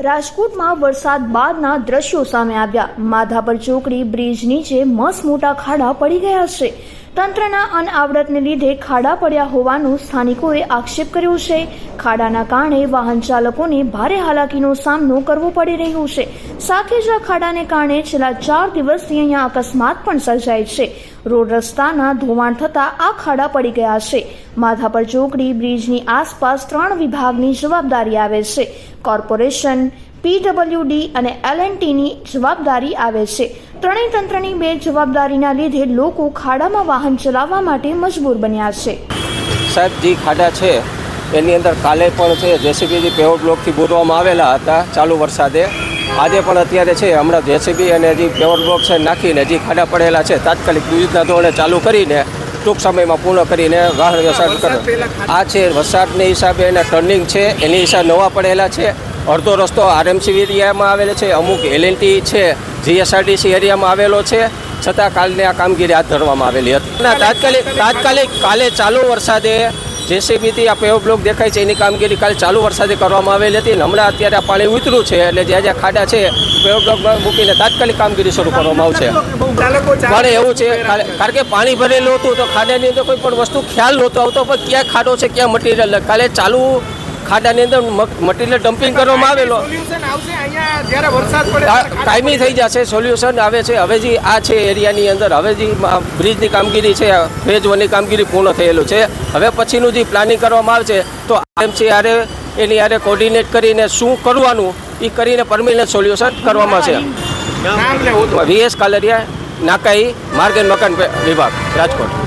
રાજકોટમાં વરસાદ બાદના દ્રશ્યો સામે આવ્યા. માધાપર ચોકડી બ્રિજ નીચે મસ મોટા ખાડા પડી ગયા છે. તંત્રના અનઆવડતને લીધે ખાડા પડ્યા હોવાનું સ્થાનિકોએ આક્ષેપ કર્યો છે. ખાડાના કારણે વાહન ચાલકોને ભારે હાલાકીનો સામનો કરવો પડી રહ્યો છે. સાથે જ આ ખાડાને કારણે છેલ્લા ચાર દિવસથી અહીંયા અકસ્માત પણ સર્જાય છે. રોડ રસ્તાના ધોવાણ થતાં આ ખાડા પડી ગયા છે. માધાપર ચોકડી બ્રિજની આસપાસ ત્રણ વિભાગની જવાબદારી આવે છે. કોર્પોરેશન પીડબ્લ્યુડી અને એલએનટીની જવાબદારી આવે છે. ત્રણેય તંત્રની બે જવાબદારીના લીધે લોકો ખાડામાં વાહન ચલાવવા માટે મજબૂર બન્યા છે. સાહેબ જે ખાડા છે એની અંદર કાલે પણ છે જેસીબીથી પેવર બ્લોકથી બોરવામાં આવેલા હતા ચાલુ વરસાદે. આજે પણ અત્યારે છે હમણાં જેસીબી અને જે પેવર બ્લોક છે નાખીને જે ખાડા પડેલા છે તાત્કાલિક યુદ્ધના ધોરણે ચાલુ કરીને ટૂંક સમયમાં પૂર્ણ કરીને વાહન વ્યવસાય કરો આ છે વરસાદને હિસાબે એના ટર્નિંગ છે એની હિસાબે નવા પડેલા છે અડધો રસ્તો આરએમસી એરિયામાં આવેલો છે, અમુક એલએનટી છે જીએસઆરટીસી એરિયામાં આવેલો છે, છતાં કાલની આ કામગીરી હાથ ધરવામાં આવેલી હતી. તાત્કાલિક તાત્કાલિક કાલે ચાલુ વરસાદે જેસીબીથી આ પેવ બ્લોક દેખાય છે, એની કામગીરી કાલે ચાલુ વરસાદે કરવામાં આવેલી હતી. હમણાં અત્યારે આ પાણી ઉતર્યું છે, એટલે જ્યાં જ્યાં ખાડા છે પેવ બ્લોક મૂકીને તાત્કાલિક કામગીરી શરૂ કરવામાં આવશે. પણ એવું છે કારણ કે પાણી ભરેલું હતું, તો ખાડાની અંદર કોઈ પણ વસ્તુ ખ્યાલ નહોતો આવતો, પણ ક્યાં ખાડો છે, ક્યાં મટીરિયલ, કાલે ચાલુ ખાડાની અંદર મટીરિયલ ડમ્પિંગ કરવામાં આવેલો. કાયમી થઈ જશે. સોલ્યુશન આવે છે. હવે જે આ છે એરિયાની અંદર હવે જે બ્રિજની કામગીરી છે ફેઝ વનની કામગીરી પૂર્ણ થયેલું છે. હવે પછીનું જે પ્લાનિંગ કરવામાં આવશે તો એમ છે એની યારે કોર્ડિનેટ કરીને શું કરવાનું એ કરીને પરમિનન્ટ સોલ્યુશન કરવામાં છે. વીએસ કાલરિયા નાકાઈ માર્ગ એન્ડ મકાન વિભાગ રાજકોટ.